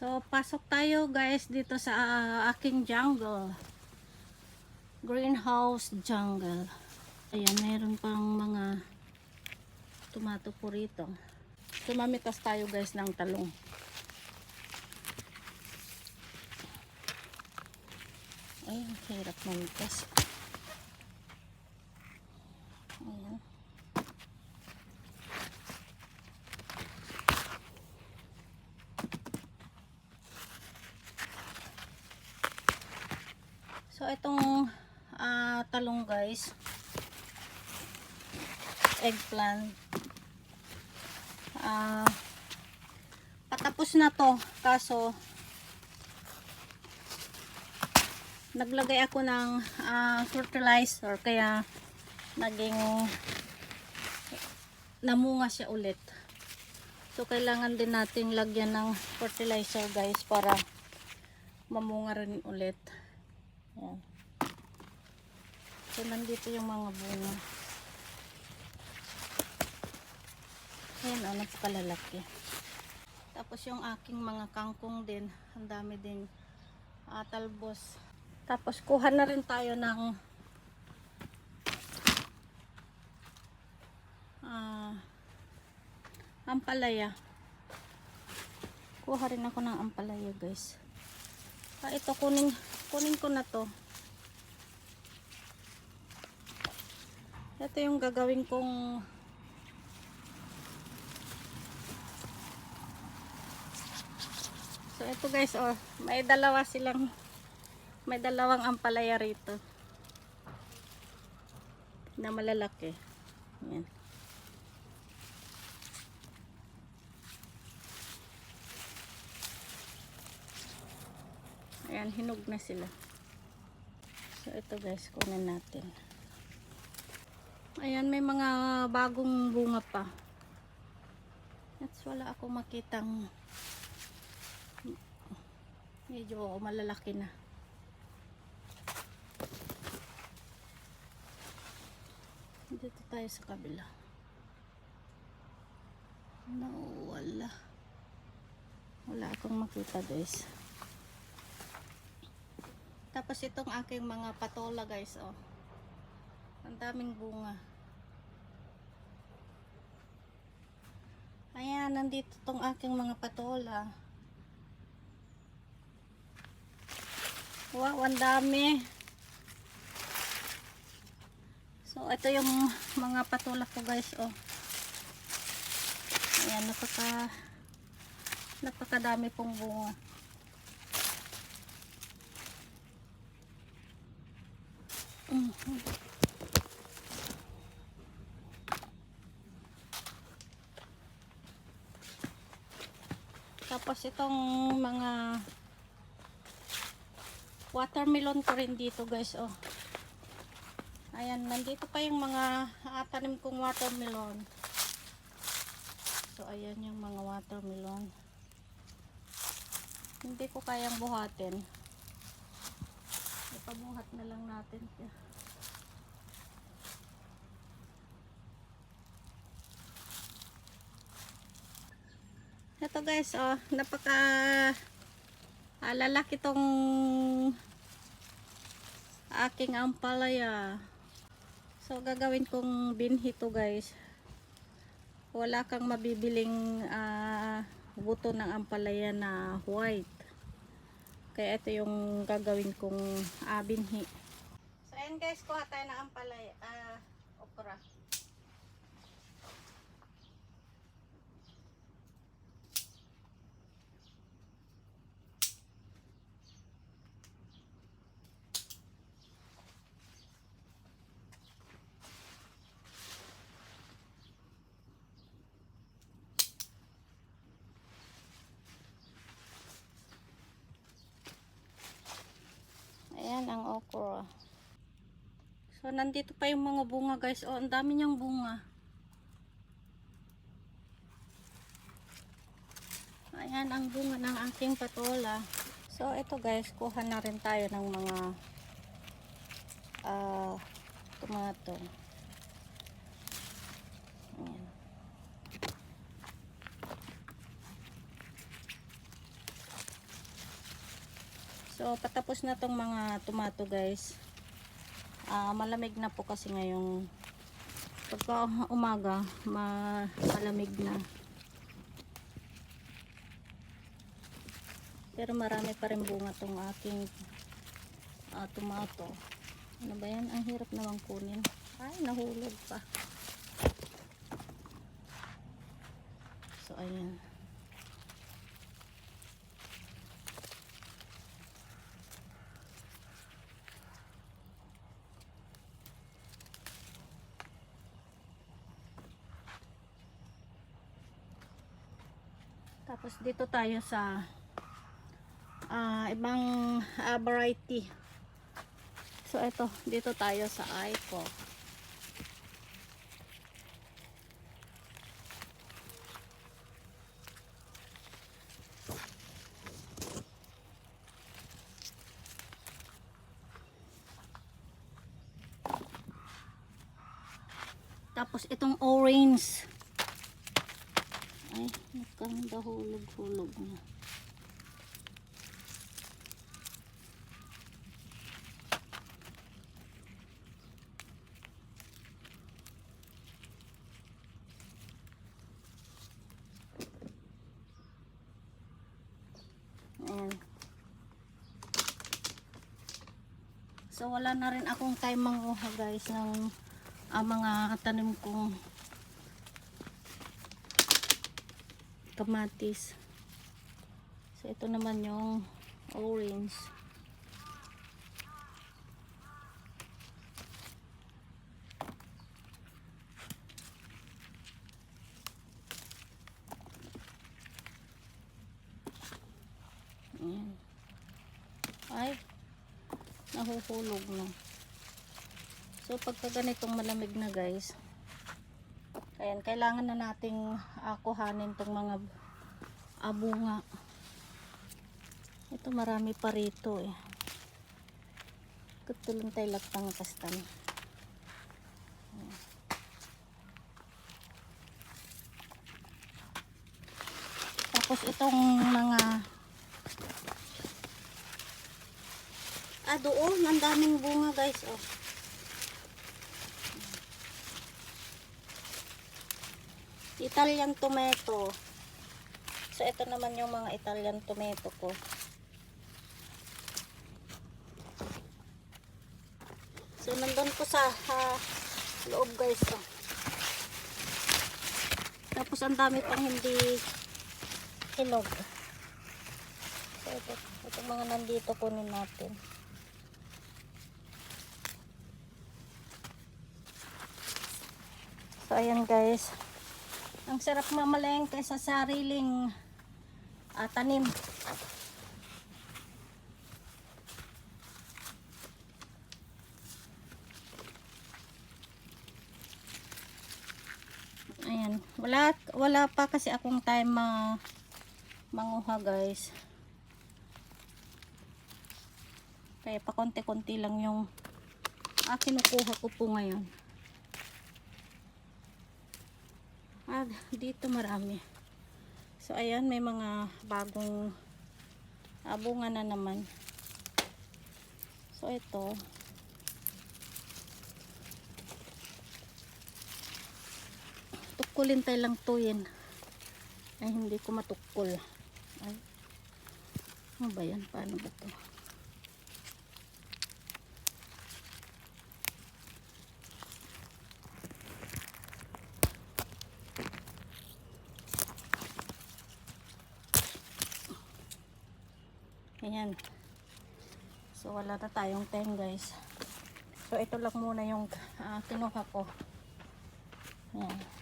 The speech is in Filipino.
So, pasok tayo guys dito sa ah, aking jungle. Greenhouse jungle. Ayan, meron pang mga tomato po rito. Tumamitas tayo guys ng talong. Ayan, hirap mamitas. Ayan. So ah, talong guys, eggplant. Ah patapos na to kaso naglagay ako ng ah, fertilizer kaya naging namunga siya ulit. So kailangan din nating lagyan ng fertilizer guys para mamunga rin ulit. Ayan. So, nandito yung mga bunga. Ayan, oh, napakalalaki. Tapos yung aking mga kangkong din, ang dami din ah, talbos. Tapos kuha na rin tayo ng ah, ampalaya. Kuha rin ako ng ampalaya, guys. Ah, ito kunin kunin ko na to. Ito yung gagawin kong So ito guys, oh, may dalawa silang may dalawang ampalaya rito. Na malalaki. Yan. Ayan, hinog na sila. So, ito guys, kunin natin. Ayan, may mga bagong bunga pa. At wala ako makitang medyo malalaki na. Dito tayo sa kabila. No, wala. Wala akong makita guys. Tapos itong aking mga patola guys, oh. Ang daming bunga. Ayan, nandito tong aking mga patola. Wow, ang dami. So, ito yung mga patola ko guys, oh. Ayan, napaka napakadami pong bunga. Mhm. Tapos itong mga watermelon ko rin dito guys oh. Ayan, nandito pa yung mga tanim kong watermelon. So ayan yung mga watermelon. Hindi ko kayang buhatin. Ipabuhat na lang natin siya. Ito guys, oh, napaka ah, lalaki tong aking ampalaya. So, gagawin kong binhi to guys. Wala kang mabibiling ah, buto ng ampalaya na white. Kaya ito yung gagawin kong ah, binhi. So, ayan guys, kuha tayo ng ampalaya, ah, okra. Ayan ang okra. So, nandito pa yung mga bunga guys. Oh, ang dami niyang bunga. Ayan ang bunga ng aking patola. So, ito guys, kuha na rin tayo ng mga ah tomato. Ayan. So, patapos na tong mga tomato guys. Ah, malamig na po kasi ngayong pagka umaga, ma malamig na. Pero marami pa rin bunga tong aking ah, tomato. Ano ba yan? Ang hirap naman kunin. Ay, nahulog pa. So, ayan. Tapos dito tayo sa ah, ibang ah, variety. So ito, dito tayo sa Aiko. Tapos itong orange. Ay, nagkandahulog-hulog na. Ayan. So wala na rin akong time manguha guys ng ah, mga tanim kong kamatis. So ito naman yung orange. Ayan. Ay, nahuhulog na. So pagka ganitong malamig na guys, ayan, kailangan na nating uh, kuhanin tong mga abunga. Ito marami pa rito eh. Katulong tayo laktang kastan. Tapos itong mga Ah, doon. Ang daming bunga, guys. Oh. Italian tomato. So, ito naman yung mga Italian tomato ko. So, nandun ko sa ah, loob, guys. Oh. Tapos, ang dami pang hindi hinog. So, ito, itong mga nandito kunin natin. So ayan guys. Ang sarap mamalengke sa sariling ah, tanim. Ayan, wala wala pa kasi akong time ma manguha guys. Kaya pa konti-konti lang yung ah, kinukuha ko po ngayon. Ah, dito marami. So, ayan, may mga bagong abunga na naman. So, ito. Tukulin tayo lang to yan. Ay, hindi ko matukol. Ay. Ano ba yan? Paano ba to? Ayan. So, wala na tayong 10 guys. So, ito lang muna yung uh, kinuha ko. Ayan.